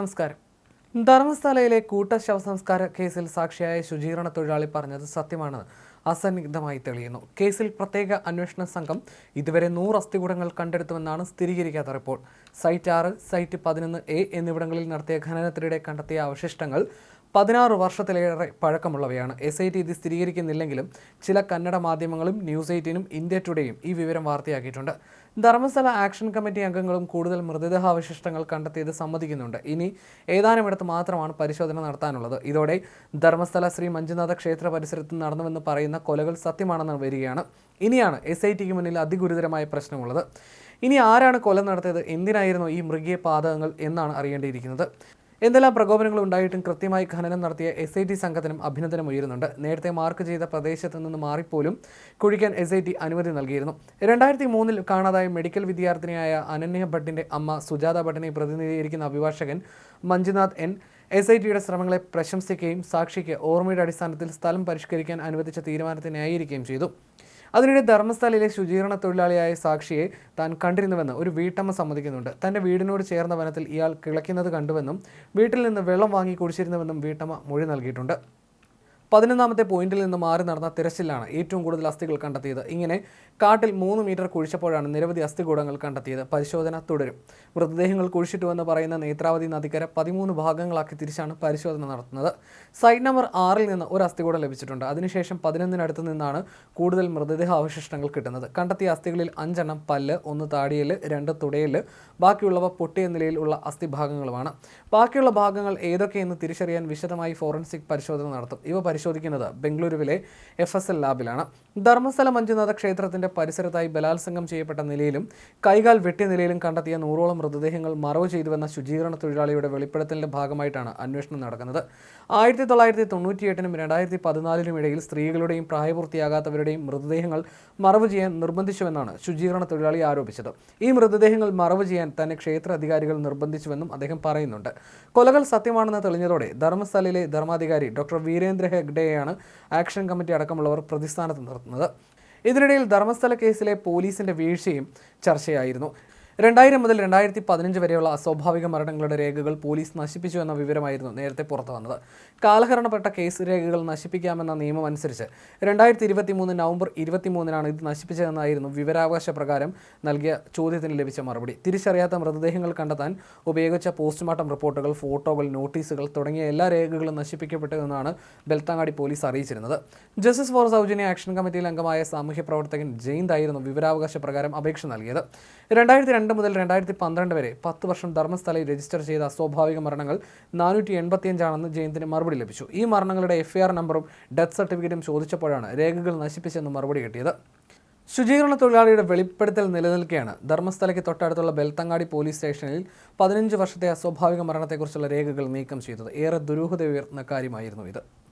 നമസ്കാരം. ധർമ്മസ്ഥലയിലെ കൂട്ട ശവസംസ്കാര കേസിൽ സാക്ഷിയായ ശുചീകരണ തൊഴിലാളി പറഞ്ഞത് സത്യമാണെന്ന് അസന്നിഗ്ധമായി തെളിയുന്നു. കേസിൽ പ്രത്യേക അന്വേഷണ സംഘം ഇതുവരെ നൂറ് അസ്ഥികൂടങ്ങൾ കണ്ടെടുത്തുവെന്നാണ് സ്ഥിരീകരിക്കാത്ത റിപ്പോർട്ട്. സൈറ്റ് ആറ് സൈറ്റ് പതിനൊന്ന് എ എന്നിവിടങ്ങളിൽ നടത്തിയ ഖനനത്തിനിടെ കണ്ടെത്തിയ അവശിഷ്ടങ്ങൾ പതിനാറ് വർഷത്തിലേറെ പഴക്കമുള്ളവയാണ്. എസ് ഐ ടി ഇത് സ്ഥിരീകരിക്കുന്നില്ലെങ്കിലും ചില കന്നഡ മാധ്യമങ്ങളും ന്യൂസ് എയ്റ്റീനും ഇന്ത്യ ടുഡേയും ഈ വിവരം വാർത്തയാക്കിയിട്ടുണ്ട്. ധർമ്മസ്ഥല ആക്ഷൻ കമ്മിറ്റി അംഗങ്ങളും കൂടുതൽ മൃതദേഹാവശിഷ്ടങ്ങൾ കണ്ടെത്തിയത് സമ്മതിക്കുന്നുണ്ട്. ഇനി ഏതാനുമിടത്ത് മാത്രമാണ് പരിശോധന നടത്താനുള്ളത്. ഇതോടെ ധർമ്മസ്ഥല ശ്രീ മഞ്ജുനാഥ ക്ഷേത്ര പരിസരത്ത് നടന്നുവെന്ന് പറയുന്ന കൊലകൾ സത്യമാണെന്ന് വരികയാണ്. ഇനിയാണ് എസ് ഐ ടിക്ക് മുന്നിൽ അതിഗുരുതരമായ പ്രശ്നമുള്ളത്. ഇനി ആരാണ് കൊല നടത്തിയത്? എന്തിനായിരുന്നു ഈ മൃഗീയ പാതകങ്ങൾ എന്നാണ് അറിയേണ്ടിയിരിക്കുന്നത്. എന്തെല്ലാം പ്രകോപനങ്ങൾ ഉണ്ടായിട്ടും കൃത്യമായി ഖനനം നടത്തിയ എസ് ഐ ടി സംഘത്തിനും അഭിനന്ദനം ഉയരുന്നുണ്ട്. നേരത്തെ മാർക്ക് ചെയ്ത പ്രദേശത്ത് നിന്ന് മാറിപ്പോലും കുഴിക്കാൻ എസ് ഐ ടി അനുമതി നൽകിയിരുന്നു. രണ്ടായിരത്തി മൂന്നിൽ കാണാതായ മെഡിക്കൽ വിദ്യാർത്ഥിനിയായ അനന്യ ഭട്ടിന്റെ അമ്മ സുജാത ഭട്ടിനെ പ്രതിനിധീകരിക്കുന്ന അഭിഭാഷകൻ മഞ്ജുനാഥ് എൻ എസ് ഐ ടിയുടെ ശ്രമങ്ങളെ പ്രശംസിക്കുകയും സാക്ഷിക്ക് ഓർമ്മയുടെ അടിസ്ഥാനത്തിൽ സ്ഥലം പരിഷ്കരിക്കാൻ അനുവദിച്ച തീരുമാനത്തെ ന്യായീകരിക്കുകയും ചെയ്തു. അതിനിടെ ധർമ്മസ്ഥലയിലെ ശുചീകരണ തൊഴിലാളിയായ സാക്ഷിയെ താൻ കണ്ടിരുന്നുവെന്ന് ഒരു വീട്ടമ്മ സമ്മതിക്കുന്നുണ്ട്. തന്റെ വീടിനോട് ചേർന്ന വനത്തിൽ ഇയാൾ കിളയ്ക്കുന്നത് കണ്ടുവെന്നും വീട്ടിൽ നിന്ന് വെള്ളം വാങ്ങി കുടിച്ചിരുന്നുവെന്നും വീട്ടമ്മ മൊഴി നൽകിയിട്ടുണ്ട്. പതിനൊന്നാമത്തെ പോയിന്റിൽ നിന്ന് മാറി നടന്ന തിരച്ചിലാണ് ഏറ്റവും കൂടുതൽ അസ്ഥികൾ കണ്ടെത്തിയത്. ഇങ്ങനെ കാട്ടിൽ മൂന്ന് മീറ്റർ കുഴിച്ചപ്പോഴാണ് നിരവധി അസ്ഥികൂടങ്ങൾ കണ്ടെത്തിയത്. പരിശോധന തുടരും. മൃതദേഹങ്ങൾ കുഴിച്ചിട്ടുവെന്ന് പറയുന്ന നേത്രാവതി നദിക്കര പതിമൂന്ന് ഭാഗങ്ങളാക്കി തിരിച്ചാണ് പരിശോധന നടത്തുന്നത്. സൈറ്റ് നമ്പർ ആറിൽ നിന്ന് ഒരു അസ്ഥികൂടം ലഭിച്ചിട്ടുണ്ട്. അതിനുശേഷം പതിനൊന്നിനടുത്ത് നിന്നാണ് കൂടുതൽ മൃതദേഹ അവശിഷ്ടങ്ങൾ കിട്ടുന്നത്. കണ്ടെത്തിയ അസ്ഥികളിൽ അഞ്ചെണ്ണം പല്ല് ഒന്ന് താടിയൽ രണ്ട് തുടയൽ ബാക്കിയുള്ളവ പൊട്ടിയ നിലയിൽ ഉള്ള അസ്ഥിഭാഗങ്ങളുമാണ്. ബാക്കിയുള്ള ഭാഗങ്ങൾ ഏതൊക്കെയെന്ന് തിരിച്ചറിയാൻ വിശദമായി ഫോറൻസിക് പരിശോധന നടത്തും. ഇവ പരിശോധിക്കുന്നത്. ബംഗളൂരുവിലെ എഫ് എസ് എൽ ലാബിലാണ്. ധർമ്മസ്ഥല മഞ്ജുനാഥ ക്ഷേത്രത്തിന്റെ പരിസരത്തായി ബലാത്സംഗം ചെയ്യപ്പെട്ട നിലയിലും കൈകാൽ വെട്ടിയ നിലയിലും കണ്ടെത്തിയ നൂറോളം മൃതദേഹങ്ങൾ മറവ് ചെയ്തുവെന്ന ശുചീകരണ തൊഴിലാളിയുടെ വെളിപ്പെടുത്തലിന്റെ ഭാഗമായിട്ടാണ് അന്വേഷണം നടക്കുന്നത്. ആയിരത്തി തൊള്ളായിരത്തി തൊണ്ണൂറ്റിയെട്ടിനും രണ്ടായിരത്തി പതിനാലിനും ഇടയിൽ സ്ത്രീകളുടെയും പ്രായപൂർത്തിയാകാത്തവരുടെയും മൃതദേഹങ്ങൾ മറവ് ചെയ്യാൻ നിർബന്ധിച്ചുവെന്നാണ് ശുചീകരണ തൊഴിലാളി ആരോപിച്ചത്. ഈ മൃതദേഹങ്ങൾ മറവ് ചെയ്യാൻ തന്നെ ക്ഷേത്ര അധികാരികൾ നിർബന്ധിച്ചുവെന്നും അദ്ദേഹം പറയുന്നുണ്ട്. കൊലകൾ സത്യമാണെന്ന് തെളിഞ്ഞതോടെ ധർമ്മസ്ഥലയിലെ ധർമാധികാരി ഡോക്ടർ വീരേന്ദ്ര ഹെഗ്ഡെയാണ് ആക്ഷൻ കമ്മിറ്റി അടക്കമുള്ളവർ പ്രതിസ്ഥാനത്ത് നിർത്തുന്നത് ഇതിനിടയിൽ ധർമ്മസ്ഥല കേസിലെ പോലീസിന്റെ വീഴ്ചയും ചർച്ചയായിരുന്നു. രണ്ടായിരം മുതൽ രണ്ടായിരത്തി പതിനഞ്ച് വരെയുള്ള അസ്വാഭാവിക മരണങ്ങളുടെ രേഖകൾ പോലീസ് നശിപ്പിച്ചു എന്ന വിവരമായിരുന്നു നേരത്തെ പുറത്തു വന്നത്. കാലഹരണപ്പെട്ട കേസ് രേഖകൾ നശിപ്പിക്കാമെന്ന നിയമം അനുസരിച്ച് രണ്ടായിരത്തി ഇരുപത്തി മൂന്ന് നവംബർ ഇരുപത്തി മൂന്നിനാണ് ഇത് നശിപ്പിച്ചതെന്നായിരുന്നു വിവരാവകാശ പ്രകാരം നൽകിയ ചോദ്യത്തിന് ലഭിച്ച മറുപടി. തിരിച്ചറിയാത്ത മൃതദേഹങ്ങൾ കണ്ടെത്താൻ ഉപയോഗിച്ച പോസ്റ്റ്മോർട്ടം റിപ്പോർട്ടുകൾ ഫോട്ടോകൾ നോട്ടീസുകൾ തുടങ്ങിയ എല്ലാ രേഖകളും നശിപ്പിക്കപ്പെട്ടതെന്നാണ് ബെൽത്താങ്ങാടി പോലീസ് അറിയിച്ചിരുന്നത്. ജസ്റ്റിസ് ഫോർ സൗജന്യ ആക്ഷൻ കമ്മിറ്റിയിൽ അംഗമായ സാമൂഹ്യ പ്രവർത്തകൻ ജെയിന്ത് ആയിരുന്നു വിവരാവകാശ പ്രകാരം അപേക്ഷ നൽകിയത്. രണ്ടായിരത്തി രണ്ട് മുതൽ രണ്ടായിരത്തി പന്ത്രണ്ട് വരെ പത്ത് വർഷം ധർമ്മസ്ഥലയിൽ രജിസ്റ്റർ ചെയ്ത അസ്വാഭാവിക മരണങ്ങൾ നാനൂറ്റി എൺപത്തിയഞ്ചാണെന്ന് ജയന്തിന് മറുപടി ലഭിച്ചു. ഈ മരണങ്ങളുടെ എഫ്ഐആർ നമ്പറും ഡെത്ത് സർട്ടിഫിക്കറ്റും ചോദിച്ചപ്പോഴാണ് രേഖകൾ നശിപ്പിച്ചെന്ന് മറുപടി കിട്ടിയത്. ശുചീകരണ തൊഴിലാളിയുടെ വെളിപ്പെടുത്തൽ നിലനിൽക്കെയാണ്. ധർമ്മസ്ഥലയ്ക്ക് തൊട്ടടുത്തുള്ള ബെൽത്തങ്ങാടി പോലീസ് സ്റ്റേഷനിൽ പതിനഞ്ച് വർഷത്തെ അസ്വാഭാവിക മരണത്തെക്കുറിച്ചുള്ള രേഖകൾ നീക്കം ചെയ്തത്. ഏറെ ദുരൂഹത ഉയർന്ന കാര്യമായിരുന്നു ഇത്.